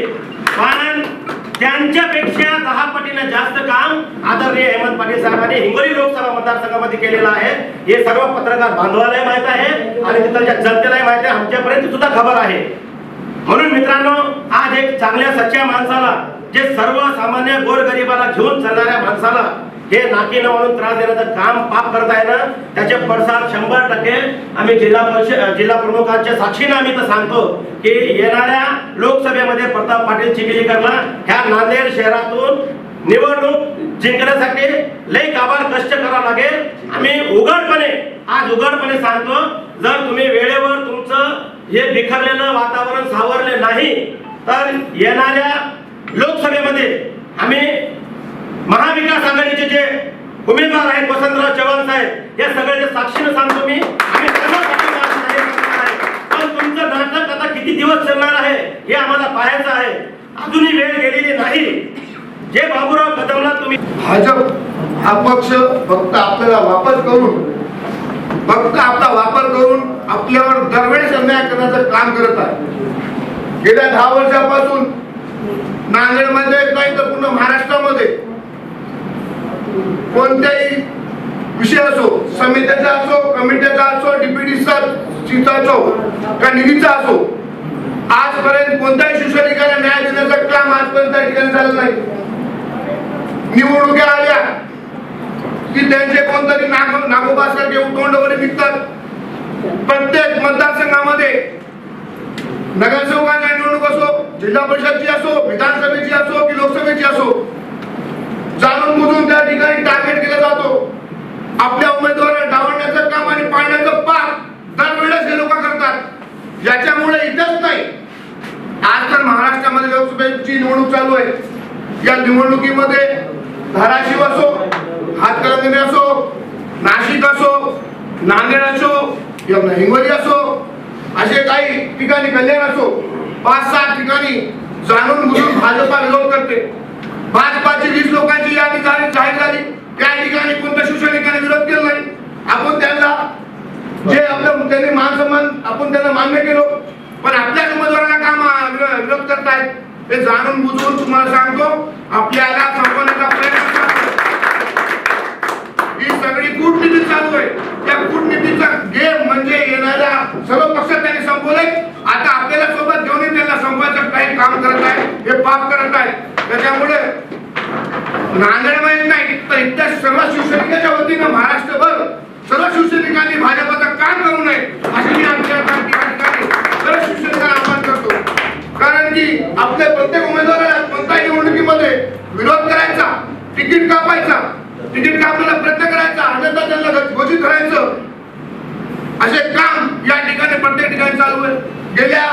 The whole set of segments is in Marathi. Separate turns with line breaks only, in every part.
कारण त्यांच्यापेक्षा दहा पटीने जास्त काम आदरणीय हेमंत पाटील साहेबांनी हिंगोली लोकसभा मतदारसंघामध्ये केलेलं आहे. हे सर्व पत्रकार बांधवालाही माहीत आहे आणि तिथल्या जनतेलाही माहीत आहे. आमच्यापर्यंत सुद्धा खबर आहे. म्हणून मित्रांनो आज एक चांगल्या सच्च्या माणसाला जे सर्वसामान्य गोरगरिबाला घेऊन चालणाऱ्या माणसाला हे नाकीनं म्हणून त्रास देण्याचं काम पाप करताय ना त्याचे पडसाद शंभर टक्के आम्ही जिल्हा परिषद जिल्हा प्रमुखांच्या साक्षीनं आम्ही तर सांगतो की येणाऱ्या लोकसभेमध्ये प्रताप पाटील चिखलीकरला ह्या नांदेड शहरातून निवडणूक जिंकण्यासाठी लई काबार कष्ट करावं लागेल. आम्ही उघडपणे आज उघडपणे सांगतो जर तुम्ही वेळेवर तुमचं हे बिखरलेलं वातावरण सावरले नाही तर येणाऱ्या लोकसभेमध्ये आम्ही महाविकास आघाडीचे जे उमेदवार आहेत वसंतराव चव्हाण साहेब या सगळ्याच्या साक्षीनं सांगतो मी पण तुमचं नाटक आता किती दिवस चालणार आहे हे आम्हाला पाहायचं आहे. अजूनही वेळ गेलेली नाही. जे बाबूराव कदमला तुम्ही
भाजप हा पक्ष फक्त आपल्याला वापर करून फक्त आपला वापर करून आपल्यावर दरवेळेस अन्याय करण्याचं काम करत आहे. गेल्या दहा वर्षापासून नांदेडमध्ये नाही तर पूर्ण महाराष्ट्रामध्ये कोणत्याही विषय असो समित्याचा असो कमिटीचा असो डीपीडीचा असो का निधीचा असो आजपर्यंत कोणत्याही शिवसैनिकाला न्याय देण्याचं काम आजपर्यंत त्या ठिकाणी झालं नाही. निवडणुका आल्या की त्यांचे कोणतरी नाग नागोबासारखे उतोंडवरे निघतात. प्रत्येक मतदारसंघामध्ये नगरसेवकांच्या निवडणूक असो जिल्हा परिषदची असो विधानसभेची असो की लोकसभेची असो जाणून बुजून त्या ठिकाणी टार्गेट केला जातो. आपल्या उमेदवाराला डावलण्याचं काम आणि पाळण्याचं पाप दरवेळेस हे लोक करतात. याच्यामुळे इथंच नाही. आज तर महाराष्ट्रामध्ये लोकसभेची निवडणूक चालू आहे. या निवडणुकीमध्ये धाराशिव असो हातकणंगले असो नाशिक असो नांदेड असो या हिंगोली असो असे काही ठिकाणी कल्याण असो पाच सात ठिकाणी जाणून बुजून भाजपा विरोध करते. भाजपाची वीस लोकांची यादी झाली जाहीर झाली. त्या ठिकाणी कोणत्या शिवसैनिकाने विरोध केला नाही? आपण त्यांना जे आपलं त्यांनी मान सन्मान आपण त्यांना मान्य केलो. पण आपल्या उमेदवाराला का विरोध करतायत? हे जाणून बुजवून तुम्हाला सांगतो आपल्याला संपवण्याचा प्रयत्न ही सगळी कूटनीती चालू आहे. त्या कूटनीतीचा गेम म्हणजे येणाऱ्या सर्व पक्ष त्यांनी संपवले आता आपल्याला सोबत घेऊन त्यांना संपवायचं काही काम करत आहे हे पाप करत आहे. त्याच्यामुळे नांदेडमध्ये नाही तर इथल्या सर्व शिवसैनिकाच्या वतीनं महाराष्ट्रभर सर्व शिवसैनिकांनी भाजपाचं काम करू नये अशी मी आमच्या ठिकाणी सर्व शिवसैनिकांना आवाहन करतो. कारण की आपल्या प्रत्येक उमेदवाराला कोणत्याही निवडणुकीमध्ये विरोध करायचा तिकीट कापायचा तिथे कामाला प्रयत्न करायचा अन्यथा त्यांना घोषित करायचं. असे काम या ठिकाणी प्रत्येक ठिकाणी चालू आहे. गेल्या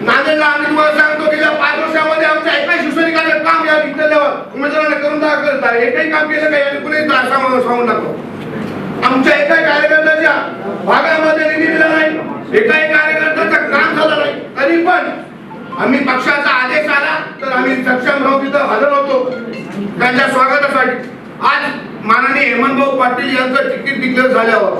नांदेडला आम्ही तुम्हाला सांगतो गेल्या पाच वर्षामध्ये आमच्या एका शिवसैनिकाचं काम या विद्यालयावर उमेदवाराने करून दाखवत एकही काम केलं नाही आणि कुणी सांगून सांगून दाखव आमच्या एका कार्यकर्त्याच्या भागामध्ये निधी दिला नाही. एकाही कार्यकर्त्याचं काम झालं नाही. तरी पण आम्ही पक्षाचा आदेश आला तर आम्ही सक्षम राहू तिथं हजर होतो. त्यांच्या स्वागतासाठी. आज माननीय हेमंत भाऊ पाटील यांचं तिकीट डिक्लेअर झाल्यावर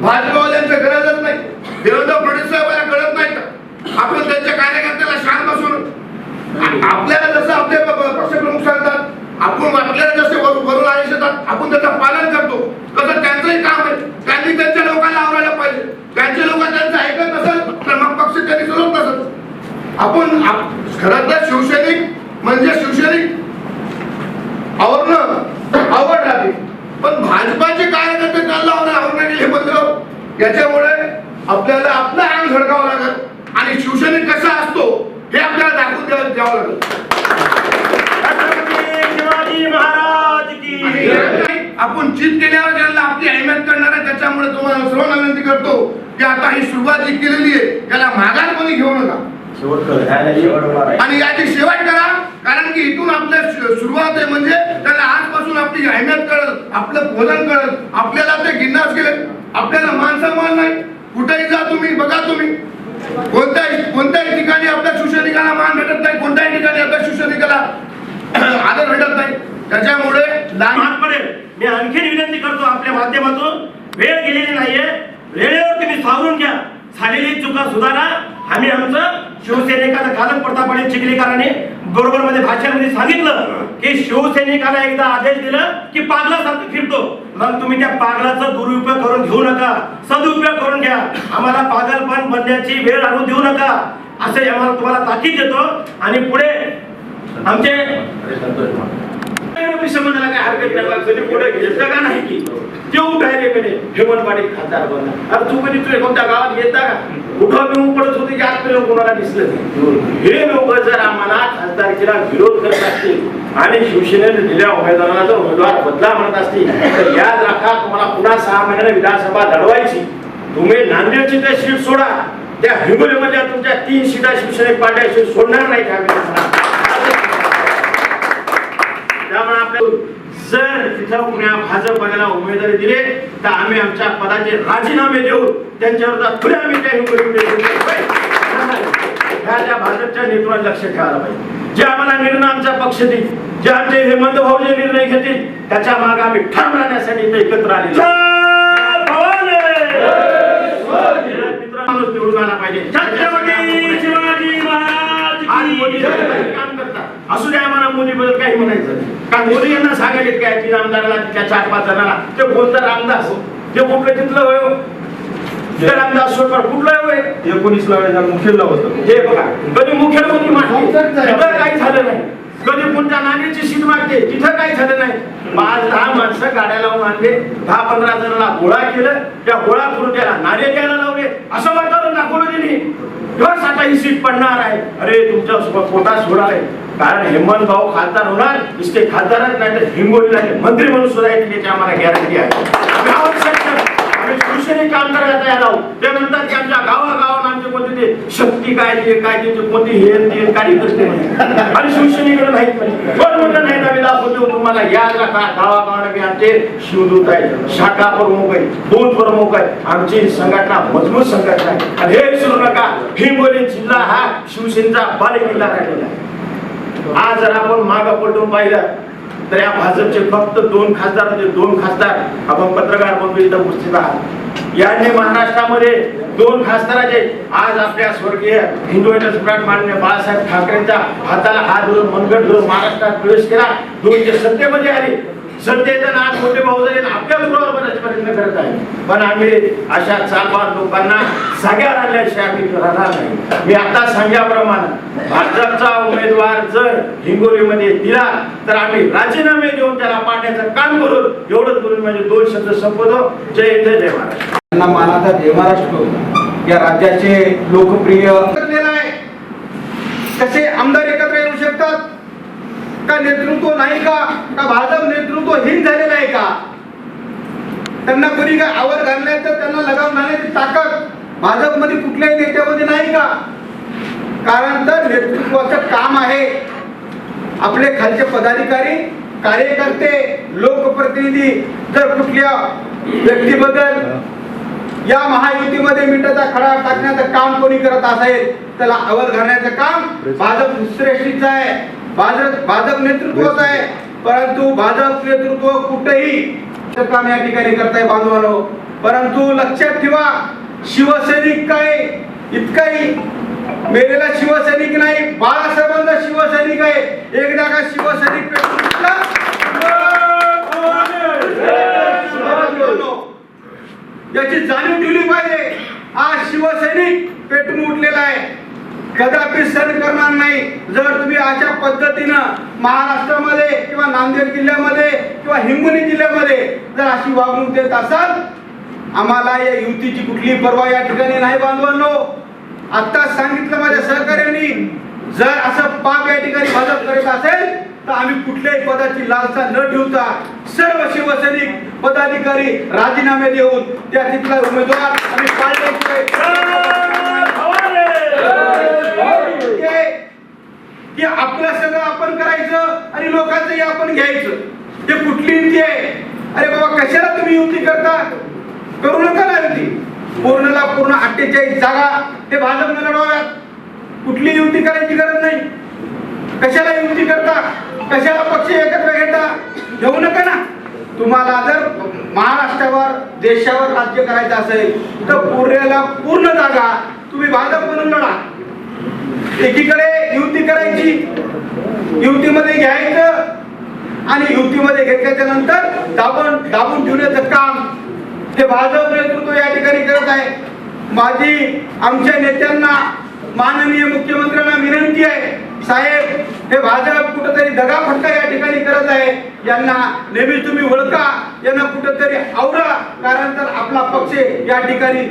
भाजपावाल्यांचं गरजच नाही. देवेंद्र फडणवीस साहेबांना कळत नाही. का आपण त्यांच्या कार्यकर्त्याला शांत बसून आपल्याला जसं आपले पक्षप्रमुख सांगतात आपण आपल्याला जसे वरून आदेश येतात आपण त्याचं पालन करतो. तसं त्यांचंही काम आहे. त्यांनी त्यांच्या लोकांना आवरायला पाहिजे. त्यांचे लोक त्यांचं ऐकत नसेल तर मग पक्ष त्यांनी सोडत नसत आपण खरं तर शिवसैनिक म्हणजे शिवसैनिक आवरणं आवड राहते पण भाजपाचे कार्यकर्ते त्यांना आवडणं आवडणं गेले बंद याच्यामुळे आपल्याला आपलं अंग झडकावं लागेल. आणि शिवसैनिक कसा असतो हे आपल्याला दाखवून द्यावं द्यावं लागेल.
छत्रपती शिवाजी महाराज की
आणि आपण चित केल्यावर ज्यांना आपली अहमियत करणार आहे त्याच्यामुळे तुम्हाला सर्वांना विनंती करतो की आता ही सुरुवात जी केलेली आहे त्याला माघार कोणी घेऊ नका. आणि याची शेवट करा कारण की इथून आपल्या सुरुवात आहे म्हणजे त्याला आजपासून आपली अहमियत कळत आपलं भोजन कळत आपल्याला ते गिन्नास केले आपल्याला मान सन्मान नाही. कुठेही जा तुम्ही बघा तुम्ही. कोणत्याही कोणत्याही ठिकाणी आपल्या शिवसैनिकाला मान भेटत नाही कोणत्याही ठिकाणी आपल्या शिवसैनिकाला आदर भेटत नाही. त्याच्यामुळे लहान
पडेल मी आणखीन विनंती करतो आपल्या माध्यमातून वेळ गेलेली नाहीये. वेळेवर तुम्ही सावरून घ्या. झालेली चुका सुधारा. आम्ही आमचं शिवसैनिकाचं कालक प्रतापणे
चिखलीकरांनी बरोबर मध्ये भाषणामध्ये सांगितलं की शिवसैनिकाला एकदा आदेश दिला की पागलासारखं फिरतो. मग तुम्ही त्या पागलाचा दुरुपयोग करून घेऊ नका. सदुपयोग करून घ्या. आम्हाला पागलपण बनण्याची वेळ आणून देऊ नका. असे आम्हाला तुम्हाला ताकीद देतो. आणि पुढे आमचे
संबंधाला काय हरकत नाही? पुढे घेतलं का नाही की? ते उठायले म्हणे हेमंत खासदार बनला अरे तू कधी तुझ्या कोणत्या गावात येता का? उठवा पिऊन पडत होते की आजपर्यंत कोणाला दिसलं हे लोक जर आम्हाला खासदारकीला विरोध करत असतील आणि शिवसेनेने दिल्या उमेदवाराला जर उमेदवार बदला म्हणत असतील तर याद राखा तुम्हाला पुन्हा सहा महिन्याने विधानसभा लढवायची. तुम्ही नांदेडची त्या सीट सोडा. त्या हिंगोलीमधल्या तुमच्या तीन सीटा शिवसेने पार्ट्या सोडणार नाही त्यामुळे आपल्या जर तिथं कुण्या भाजपला उमेदवारी दिले तर आम्ही आमच्या पदाचे राजीनामे देऊ त्यांच्या विरोधात पुढे आम्ही त्या हिंगोलीमध्ये ह्या त्या भाजपच्या नेतृत्वात लक्ष ठेवायला पाहिजे. जे आम्हाला निर्णय आमचा पक्ष देईल जे आमचे हेमंत भाऊ जे निर्णय घेतील त्याच्यामागे आम्ही ठाम राहण्यासाठी इथे एकत्र
भवानी!
मित्र माणूस निवडून आला पाहिजे.
छत्रपती शिवाजी महाराज
असू द्या आम्हाला मोदी बद्दल काही म्हणायचं नाही. कारण मोदी यांना सांगायचे काय तीन आमदाराला त्या चार पाच जणांना. ते बोलतात रामदास? ते कुठलं तिथलं होय? हो? ते रामदास सोडकर कुठलं होय?
एकोणीसला वेळेला मुख्यला होतं.
हे बघा कधी मुख्यमंत्री तिथं काही झालं नाही. कधी कोणत्या नाण्याची सीट मागते. तिथं काही झालं नाही? पाच दहा माणसं गाड्या लावून आणले. दहा पंधरा जणांना गोळा केलं. त्या गोळा करून त्याला नाणे द्यायला लावले. असं वाटतं दाखवलं त्यांनी. दिवस आता ही सीट पडणार आहे. अरे तुमच्या सो- पोटात सोडा आहे. कारण हेमंत भाऊ खासदार होणार. इसके खासदारच नाही तर हिंगोलीला मंत्री म्हणून सुद्धा त्याची आम्हाला गॅरंटी आहे. आम्ही आवश्यक काम करायला तयार आहोत. ते म्हणतात की आमच्या गावागावात आमचे कोणते ते शक्ती काय ते काय ते कोणती हे ते कार्यकर्ते आणि शिवसेनेकडे नाहीत म्हणे. कोण म्हणलं नाही नवी दाखवतो तुम्हाला या राखा गावागावाने आमचे शिवदूत आहे शाखा प्रमुख आहे बूथ प्रमुख आहे आमची संघटना मजबूत संघटना आहे. आणि हे विसरू नका हिंगोली जिल्हा हा शिवसेनेचा बालेकिल्ला राहिलेला आहे. आज जर आपण मागं पलटून पाहिलं तर या भाजपचे फक्त दोन खासदार म्हणजे दोन खासदार आपण पत्रकार म्हणून इथं उपस्थित आहात. यांनी महाराष्ट्रामध्ये दोन खासदाराचे आज आपल्या स्वर्गीय हिंदू सम्राट मान्य बाळासाहेब ठाकरेंच्या हाताला हात धरून मनगट धरून महाराष्ट्रात प्रवेश केला. दोनशे सत्तेमध्ये आले. सत्तेचा नाथ मोठे भाऊ झाले आपल्या पुरावर बनायचे प्रयत्न करत आहे पण आम्ही अशा चालवार लोकांना सगळ्या राहिल्याशिवाय आम्ही राहणार नाही. मी आता सांगल्याप्रमाणे भाजपचा उमेदवार जर हिंगोलीमध्ये दिला तर आम्ही राजीनामे देऊन त्याला पाडण्याचं काम करू एवढंच करून म्हणजे दोन शब्द संपवतो. जय जय जय महाराष्ट्र.
त्यांना मानाचा जय महाराष्ट्र या राज्याचे लोकप्रिय
एकत्रेला आहे कसे आमदार एकत्र येऊ शकतात का नेतृत्व नाही का? का भाजप नेतृत्वहीन झालेलं आहे का? त्यांना कोणी काय आवड घालण्याचं त्यांना लगाव घालण्याची ताकद भाजपमध्ये कुठल्याही नेत्यामध्ये नाही का? कारण तर नेतृत्वाचं काम आहे. आपले खालचे पदाधिकारी कार्यकर्ते लोकप्रतिनिधी जर कुठल्या व्यक्तीबद्दल या महायुतीमध्ये मिठाचा खडा टाकण्याचं काम कोणी करत असेल त्याला आवर घालण्याचं काम भाजप श्रेष्ठीचं आहे. भाजप भाजप नेतृत्वच आहे. परंतु भाजप नेतृत्व कुठेही काम या ठिकाणी करताय बांधवानो. परंतु लक्षात ठेवा शिवसैनिक काय? इतकाही मेलेला शिवसैनिक नाही बाळासाहेबांचा शिवसैनिक आहे. एकदा का शिवसैनिक याची जाणीव ठेवली पाहिजे. आज शिवसैनिक पेटून उठलेला आहे. कदापि सहन करणार नाही. जर तुम्ही अशा पद्धतीनं महाराष्ट्रामध्ये किंवा नांदेड जिल्ह्यामध्ये किंवा हिंगोली जिल्ह्यामध्ये जर अशी वागणूक देत असाल आम्हाला या युतीची कुठली परवा या ठिकाणी नाही बांधवांनो. आता सांगितलं माझ्या सहकार्यांनी जर असं पाप या ठिकाणी भाजप करत असेल तर आम्ही कुठल्याही पदाची लालसा न ठेवता सर्व शिवसैनिक पदाधिकारी राजीनामे देऊन त्या तिथला उमेदवार आम्ही पाळल्याशिवाय की आपलं सगळं आपण करायचं आणि लोकांचंही आपण घ्यायचं. ते कुठली युती आहे? अरे बाबा कशाला तुम्ही युती करता? करू नका ना युती. पूर्णला पूर्ण अठ्ठेचाळीस जागा ते भाजपनं लढवाव्यात. कुठली युती करायची गरज नाही. कशाला युती करता? कशाला पक्ष एकत्र घेता? घेऊ नका ना. तुम्हाला जर महाराष्ट्रावर देशावर राज्य करायचं असेल तर पूर्णला पूर्ण जागा तुम्ही भाजप म्हणून लढा. एकीकडे युती करायची युतीमध्ये घ्यायचं आणि युतीमध्ये घेतल्याच्या नंतर दाबून दाबून ठेवण्याचं काम हे भाजप नेतृत्व या ठिकाणी करत आहे. माझी आमच्या नेत्यांना माननीय मुख्यमंत्र्यांना विनंती आहे. साहेब हे भाजप कुठंतरी दगाफटका या ठिकाणी करत आहे. यांना नेहमी तुम्ही ओळखा यांना कुठंतरी आवरा कारण तर आपला पक्ष या ठिकाणी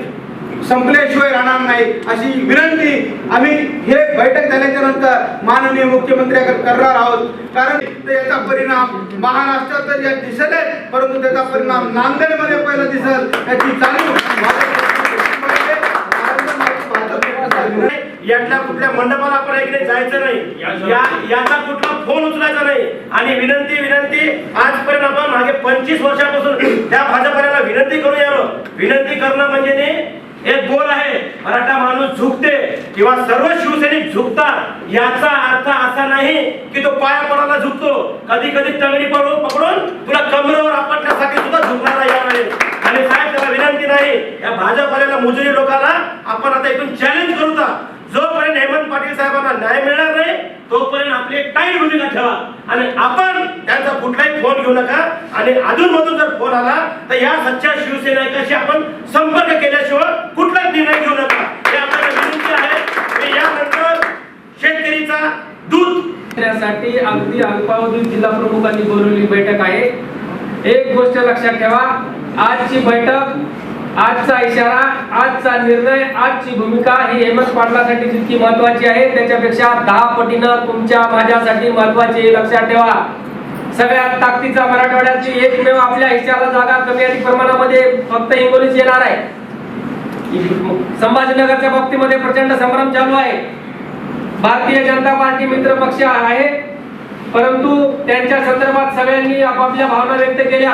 संपल्याशिवाय राहणार नाही अशी विनंती आम्ही हे बैठक झाल्याच्यानंतर माननीय मुख्यमंत्र्याकडे करणार आहोत. कारण याचा परिणाम महाराष्ट्रात तर या दिसत आहे परंतु त्याचा परिणाम नांदेडमध्ये पहिला दिसल याची चालू
यातल्या कुठल्या मंडपाला आपण ऐकले जायचं नाही. याचा कुठला फोन उचलायचा नाही. आणि विनंती विनंती आजपर्यंत आपण मागे पंचवीस वर्षापासून त्या भाजपाला विनंती करू यावं विनंती करणं म्हणजे नाही एक बोल आहे. मराठा माणूस झुकते किंवा सर्व शिवसैनिक झुकतात याचा अर्थ असा नाही की तो पाया पडायला झुकतो. कधी कधी तंगडी पडून पकडून तुला कमरेवर आपटण्यासाठी सुद्धा झुकणारा यावेळेस आणि साहेब त्याला विनंती नाही. या भाजपवाल्याला मुजुरी लोकांना आपण आता इथून चॅलेंज करू जोपर्यंत हेमंत पाटील साहेबांना न्याय मिळणार नाही तोपर्यंत आपली एक टाईट भूमिका ठेवा. आणि आपण त्यांचा कुठलाही फोन घेऊ नका. आणि अधून मधून जर फोन आला तर या सच्च्या शिवसेनेकाशी आपण संपर्क केल्याशिवाय कुठलाच निर्णय घेऊ नका. हे आपल्याला विनंती आहे. यानंतर शेतकरीचा दूध
त्यासाठी अगदी अल्पावधी जिल्हा प्रमुखांनी बोलवलेली बैठक आहे. एक गोष्ट लक्षात ठेवा. आजची बैठक आजचा इशारा आजचा निर्णय आजची भूमिका ही हेमंत पाटलासाठी जितकी महत्वाची आहे त्याच्यापेक्षा दहा पटीनं तुमच्या माझ्यासाठी महत्वाची लक्षात ठेवा. सगळ्यात ताकदीचा मराठवाड्याची एकमेव आपल्या हिश्श्याला जागा कमी अधिक प्रमाणामध्ये फक्त हिंगोलीच येणार आहे. संभाजीनगरच्या बाबतीमध्ये प्रचंड संभ्रम चालू आहे. भारतीय जनता पार्टी मित्र पक्ष आहे परंतु त्यांच्या संदर्भात सगळ्यांनी आपापल्या भावना व्यक्त केल्या.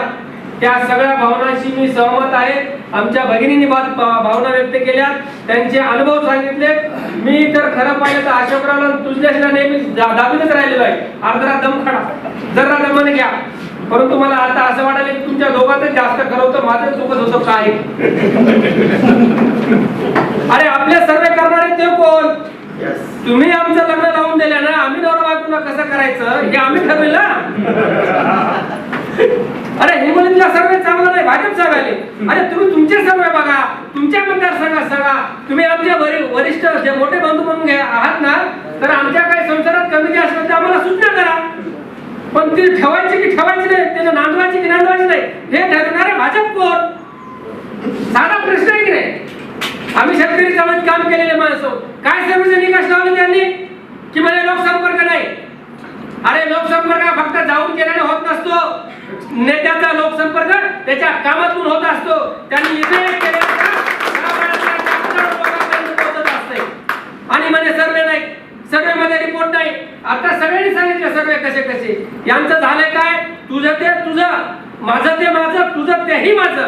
त्या सगळ्या भावनांशी मी सहमत आहे. आमच्या भगिनींनी बा- भावना व्यक्त केल्या. त्यांचे अनुभव सांगितले. मी तर खरं पाहिलं तर अशोकरावला तुझ्याशीला नेहमी दाबीतच राहिलेलो आहे. अर्धरा दम खडा. जरा दमाने घ्या. परंतु मला आता असं वाटायला की तुमच्या दोघांचं जास्त खरं होतं माझं चुकत होतं काय अरे आपले सर्वे करणारे ते कोण? तुम्ही आमचं लग्न लावून दिलं ना आम्ही नवरा बायकोला कसं करायचं? हे आम्ही ठरविलं ना. अरे हिंगोलीतला सर्वे चांगला नाही भाजप सांगाले अरे तुम्ही तुमचे सर्वे बघा तुमच्या मतदारसंघात सांगा तुम्ही आमचे वरिष्ठ जे मोठे बंधू म्हणून घ्या आहात ना तर आमच्या काही संसारात कमी जे असेल तर आम्हाला सूचना करा. पण ती ठेवायची की ठेवायची नाही त्याला नांदवायची की नांदवायची नाही हे ठरणारे भाजप कोण? साधा प्रश्न आहे की नाही? आम्ही शेतकरी समाज काम केलेले माणसं. काय सर्वजनिक असं लावले त्यांनी? की मला लोकसंपर्क नाही? अरे लोकसंपर्क फक्त जाऊन केल्याने होत नसतो. नेत्याचा लोकसंपर्क त्याच्या कामातून होत असतो. त्यांनी इथे केलेलं आणि म्हणे सर्वे नाही. सर्वे मध्ये रिपोर्ट नाही. आता सगळ्यांनी सांगितलं सर्वे कसे कसे? यांचं झालंय काय? तुझं ते तुझं. माझं ते माझं. तुझं तेही माझं.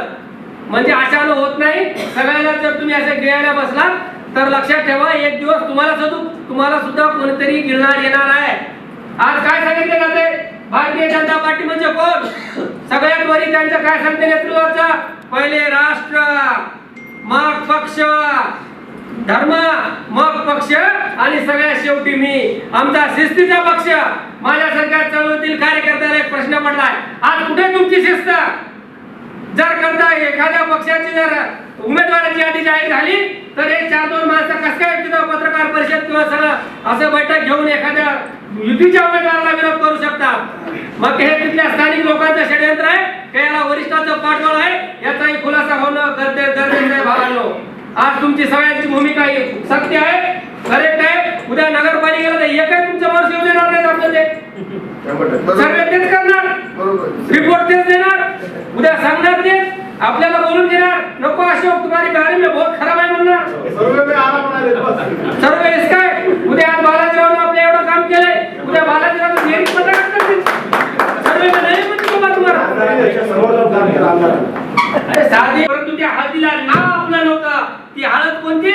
म्हणजे अशानं होत नाही. सगळ्याला जर तुम्ही असे गिळायला बसला तर लक्षात ठेवा एक दिवस तुम्हाला सुद्धा तुम्हाला सुद्धा कोणीतरी गिळणार येणार आहे. आज काय सांगितले जाते? भारतीय जनता पार्टी म्हणजे कोण? सगळ्यात वरी त्यांचं काय सांगते नेतृत्वाचा? पहिले राष्ट्र मग पक्ष धर्म मग पक्ष आणि सगळ्यात शेवटी मी. आमचा शिस्तीचा पक्ष. माझ्या सरकार चळवळीतील कार्यकर्त्याला एक प्रश्न पडलाय. आज कुठे तुमची शिस्त? जर करता एखाद्या पक्षाची जर उमेदवाराची यादी जाहीर झाली तर हे चार दोन माणसं कसं काय तिथं पत्रकार परिषद किंवा सगळं असं बैठक घेऊन एखाद्या युतीच्या उमेदवाराला विरोध करू शकतात. मग हे तिथल्या स्थानिक लोकांचं षडयंत्र आहे का याला वरिष्ठांचं पाठबळ आहे? याचाही खुलासा होणं गरजे गरजेचं आहे भावांनो. आज तुमची सगळ्यांची भूमिका ही सत्य आहे. करेक्ट आहे उद्या नगरपालिकेला तर एकही तुमचं वर्ष येऊ देणार नाही आपलं ते. सर्वे तेच करणार. रिपोर्ट तेच देणार. उद्या सांगणार तेच. आपल्याला बोलून देणार. नको अशोक तुम्हारी गाडी में बहुत खराब आहे म्हणणार. सर्व हेच काय? उद्या आज बालाजीरावनं आपलं एवढं काम केलंय. उद्या बालाजीराव पत्रकार करतील सर्वे नाही म्हणते बाबा तुम्हाला. अरे साधी. परंतु त्या हळदीला नाव आपलं नव्हतं. ती हळद कोणती?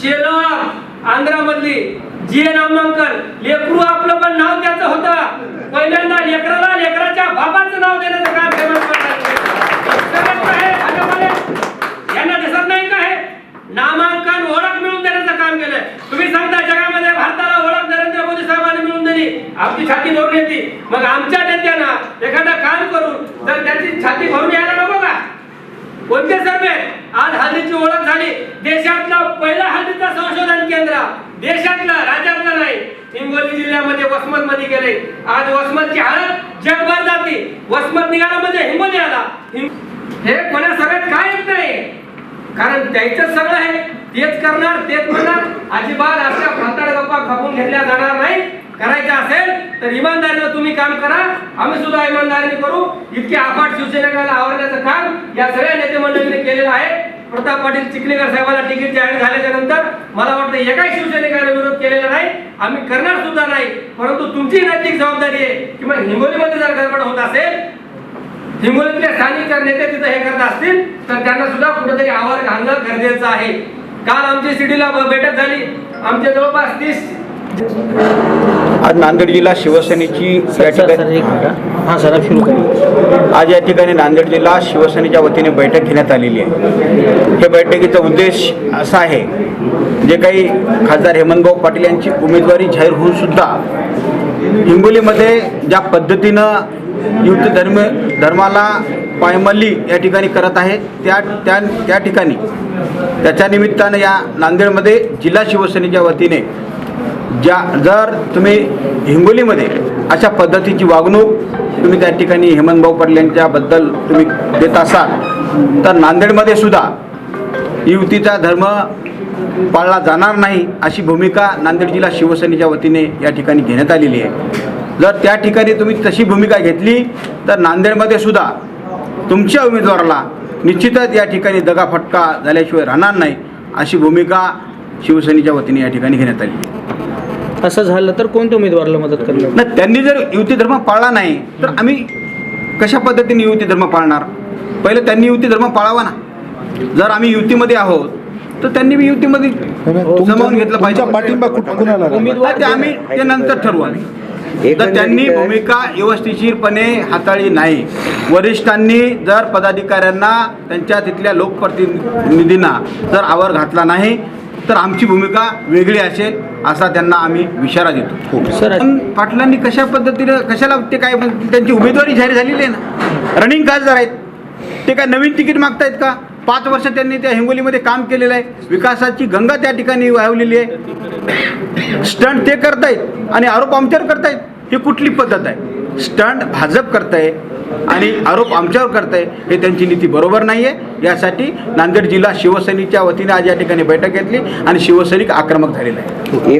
शेलर आंध्रामधली. जी नामांकन लेकरू आपलं पण नाव त्याचं होतं. पहिल्यांदा लेकराला लेकराच्या बाबाचं नाव देण्याचं काम फेमस यांना दिसत नाही का हे? नामांकन ओळख मिळून देण्याचं काम केलंय. तुम्ही सांगता जगामध्ये भारताला ओळख नरेंद्र मोदी साहेबांनी मिळून दिली. आपली छाती भरून येते. मग आमच्या नेत्यांना एखादा काम करून जर त्याची छाती भरून यायला नको का? कोणते सर्वे? आज हल्दीची ओळख झाली. देशातला पहिला हल्दीचं देशातलं राज्यातलं नाही हिंगोली जिल्ह्यामध्ये वसमत मध्ये गेले. आज वसमतची हालत जगभर जाते. वसमत निघाला म्हणजे हिंगोली आला. हे कोणा सगळ्यात काय येत नाही. कारण द्यायचं सगळं आहे. तेच करणार तेच म्हणणार. अजिबात अशा फाताड गप्पा खपून घेतल्या जाणार नाही. करायचं असेल तर इमानदारीनं तुम्ही काम करा. आम्ही सुद्धा इमानदारीने करू. इतके आपाट शिवसेनेला आवरण्याचं काम या सगळ्या नेते मंडळीने केलेलं आहे. प्रताप पाटील चिखलीकर साहेबांना तिकीट जाहीर झाल्याच्यानंतर मला वाटतं एकाही शिवसैनिकाने विरोध केलेला नाही. आम्ही करणार सुद्धा नाही. परंतु तुमची नैतिक जबाबदारी आहे की मग हिंगोलीमध्ये जर गडबड होत असेल हिंगोलीतले स्थानिक जर नेते तिथे हे करत असतील तर त्यांना सुद्धा कुठेतरी आवर घालणं गरजेचं आहे. काल आमची सिटीला बैठक झाली. आमचे जवळपास तीस
आज नांदेड जिल्हा शिवसेनेची या ठिकाणी
हा सर सुरू शुरू
आज या ठिकाणी नांदेड जिल्हा शिवसेनेच्या वतीने बैठक घेण्यात आलेली आहे. हे बैठकीचा उद्देश असा आहे जे काही खासदार हेमंतभाऊ पाटील यांची उमेदवारी जाहीर होऊन सुद्धा हिंगोलीमध्ये ज्या पद्धतीनं युद्ध धर्म धर्माला पायमल्ली या ठिकाणी करत आहे त्या त्या त्या ठिकाणी त्याच्या निमित्तानं या नांदेडमध्ये जिल्हा शिवसेनेच्या वतीने ज्या जर तुम्ही हिंगोलीमध्ये अशा पद्धतीची वागणूक तुम्ही त्या ठिकाणी हेमंतभाऊ पाटील यांच्याबद्दल तुम्ही देत असाल तर नांदेडमध्ये सुद्धा युतीचा धर्म पाळला जाणार नाही अशी भूमिका नांदेड जिल्हा शिवसेनेच्या वतीने या ठिकाणी घेण्यात आलेली आहे. जर त्या ठिकाणी तुम्ही तशी भूमिका घेतली तर नांदेडमध्ये सुद्धा तुमच्या उमेदवाराला निश्चितच या ठिकाणी दगाफटका झाल्याशिवाय राहणार नाही अशी भूमिका शिवसेनेच्या वतीने या ठिकाणी घेण्यात आली आहे.
असं झालं तर कोणत्या उमेदवाराला मदत करणार?
नाही त्यांनी जर युती धर्म पाळला नाही तर आम्ही कशा पद्धतीने युती धर्म पाळणार? पहिलं त्यांनी युती धर्म पाळावा ना. जर आम्ही युतीमध्ये आहोत तर त्यांनी बी युतीमध्ये समावून घेतलं पाहिजे.
पाठिंबा?
उमेदवार ते आम्ही ते नंतर ठरवू आम्ही. तर त्यांनी भूमिका व्यवस्थितशीरपणे हाताळली नाही. वरिष्ठांनी जर पदाधिकाऱ्यांना त्यांच्या तिथल्या लोकप्रतिनिधींना जर आवर घातला नाही तर आमची भूमिका वेगळी असेल असा त्यांना आम्ही इशारा देतो.
सर
पण पाटलांनी कशा पद्धतीनं कशाला ते काय त्यांची उमेदवारी जाहीर झालेली आहे ना? रनिंग खासदार आहेत. ते काय नवीन तिकीट मागतायत का? पाच वर्ष त्यांनी त्या हिंगोलीमध्ये काम केलेलं आहे. विकासाची गंगा त्या ठिकाणी वाहवलेली आहे. स्टंट ते करतायत आणि आरोप आमच्यावर करतायत. ही कुठली पद्धत आहे? स्टंट भाजप करताय. आणि आरोप आमच्यावर करताय हे त्यांची नीती बरोबर नाही आहे यासाठी नांदेड जिल्हा शिवसेनेच्या वतीने आज या ठिकाणी बैठक घेतली आणि शिवसैनिक आक्रमक झालेला आहे